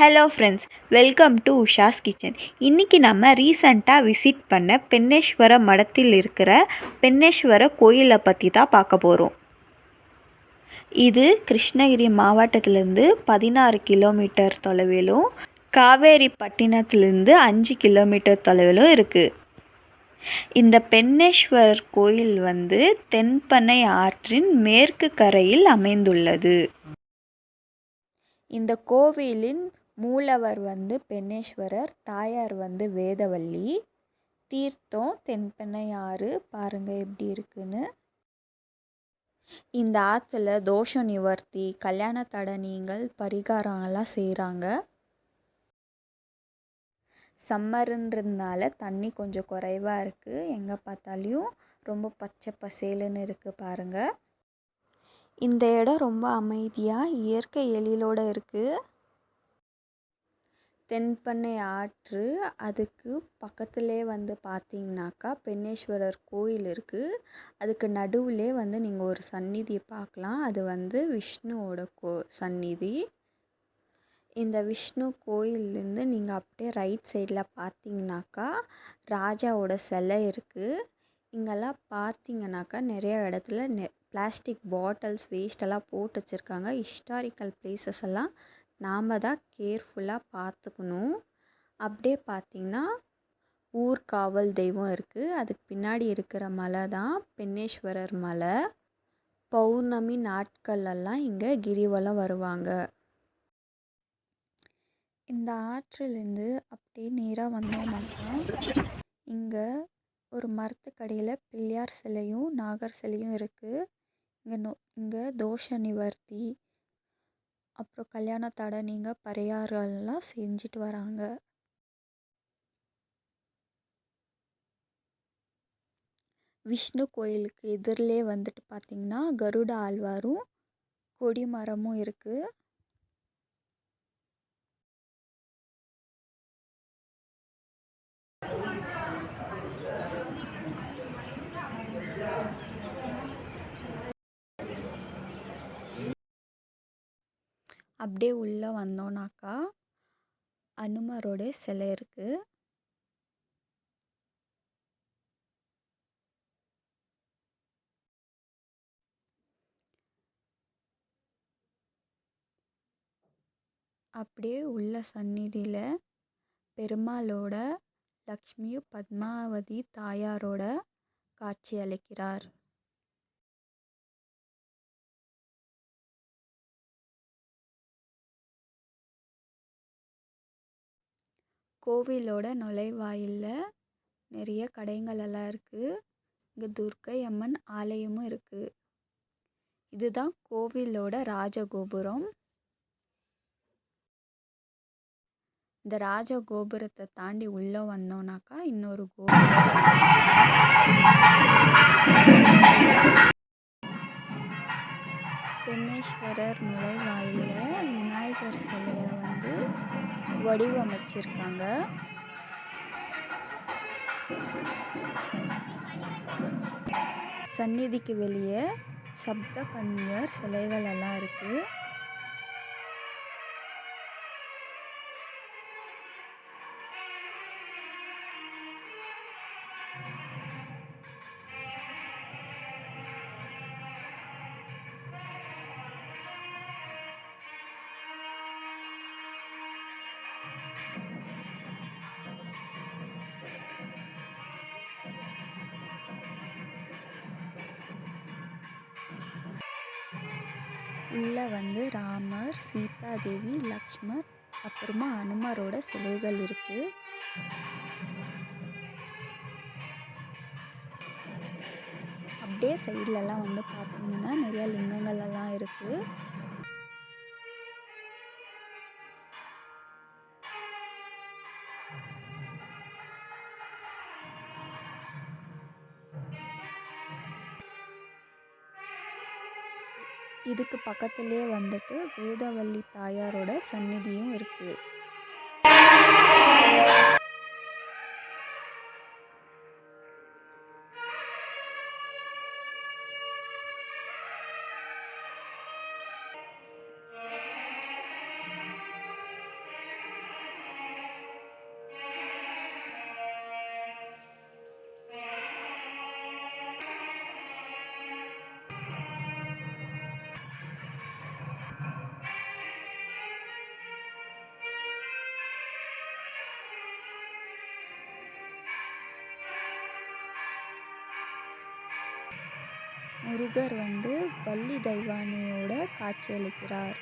Hello friends welcome to Usha's kitchen இன்றைக்கி நம்ம ரீசண்டாக விசிட் பண்ண பெண்ணேஸ்வர மடத்தில் இருக்கிற பெண்ணேஸ்வர கோயிலை பற்றி தான் பார்க்க போகிறோம் இது கிருஷ்ணகிரி மாவட்டத்திலேருந்து பதினாறு கிலோமீட்டர் தொலைவிலும் காவேரி பட்டினத்திலேருந்து அஞ்சு கிலோமீட்டர் தொலைவிலும் இருக்குது இந்த பெண்ணேஸ்வரர் கோயில் வந்து தென்பனை ஆற்றின் மேற்கு கரையில் அமைந்துள்ளது. இந்த கோவிலின் மூலவர் வந்து பெண்ணேஸ்வரர் தாயார் வந்து வேதவள்ளி தீர்த்தம் தென்பெண்ணை ஆறு பாருங்கள் எப்படி இருக்குன்னு. இந்த ஆற்றுல தோஷ நிவர்த்தி கல்யாண தடை நீங்கள் பரிகாரம்லாம் செய்கிறாங்க சம்மருன்றதுனால தண்ணி கொஞ்சம் குறைவாக இருக்குது எங்கே பார்த்தாலையும் ரொம்ப பச்சை பசேலுன்னு இருக்குது பாருங்கள் இந்த இடம் ரொம்ப அமைதியாக இயற்கை எழிலோடு இருக்குது தென்பண்ணை ஆற்று அதுக்கு பக்கத்துலேயே வந்து பார்த்தீங்கன்னாக்கா பெண்ணேஸ்வரர் கோயில் இருக்குது அதுக்கு நடுவில் வந்து நீங்கள் ஒரு சந்நிதியை பார்க்கலாம் அது வந்து விஷ்ணுவோட கோ சந்நிதி. இந்த விஷ்ணு கோயிலேருந்து நீங்கள் அப்படியே ரைட் சைடில் பார்த்தீங்கன்னாக்கா ராஜாவோட சிலை இருக்குது இங்கெல்லாம் பார்த்தீங்கனாக்கா நிறைய இடத்துல நெ பிளாஸ்டிக் பாட்டில்ஸ் வேஸ்ட்டெல்லாம் போட்டு வச்சுருக்காங்க. ஹிஸ்டாரிக்கல் பிளேசஸ் எல்லாம் நாம் தான் கேர்ஃபுல்லாக பார்த்துக்கணும் அப்படியே பார்த்திங்கன்னா ஊர்காவல் தெய்வம் இருக்குது அதுக்கு பின்னாடி இருக்கிற மலை தான் பெண்ணேஸ்வரர் மலை. பௌர்ணமி நாட்களெல்லாம் இங்கே கிரிவலம் வருவாங்க. இந்த ஆற்றிலேருந்து அப்படியே நேராக வந்தோம்னாக்கா இங்கே ஒரு மரத்துக்கடியில் பிள்ளையார் சிலையும் நாகர் சிலையும் இருக்குது இங்கே நோ இங்கே தோஷ நிவர்த்தி அப்புறம் கல்யாண தடை நீங்க பரிகாரம்லாம் செஞ்சுட்டு வராங்க. விஷ்ணு கோயிலுக்கு எதிரிலே வந்துட்டு பார்த்திங்கன்னா கருட ஆழ்வாரும் கொடி மரமும் இருக்குது அப்படியே உள்ளே வந்தோன்னாக்கா அனுமரோட சிலை இருக்குது அப்படியே உள்ள சந்நிதியில் பெருமாளோட லக்ஷ்மியும் பத்மாவதி தாயாரோட காட்சி அளிக்கிறார். கோவிலோட நுழைவாயிலில். நிறைய கடைங்களெல்லாம் இருக்குது இங்கே துர்க்கை அம்மன் ஆலயமும் இருக்குது இதுதான் கோவிலோட ராஜகோபுரம். இந்த ராஜகோபுரத்தை தாண்டி உள்ளே வந்தோம்னாக்கா இன்னொரு கோபுரம். பெண்ணேஸ்வரர் நுழைவாயிலில். விநாயகர் சிலையை வந்து வடிவமைச்சிருக்காங்க. சந்நிதிக்கு வெளியே சப்த கன்னியர் சிலைகள் எல்லாம் இருக்குது உள்ளே வந்து ராமர் சீதாதேவி லக்ஷ்மர் அப்புறமா அனுமரோட சிலைகள் இருக்குது அப்படியே சைட்லலாம் வந்து பார்த்தீங்கன்னா நிறையா லிங்கங்கள் எல்லாம் இருக்குது இதுக்கு பக்கத்துலேயே வந்துட்டு வேதவல்லி தாயாரோட சந்நிதியும் இருக்குது முருகர் வந்து வள்ளி தெய்வானையோட காட்சியளிக்கிறார்.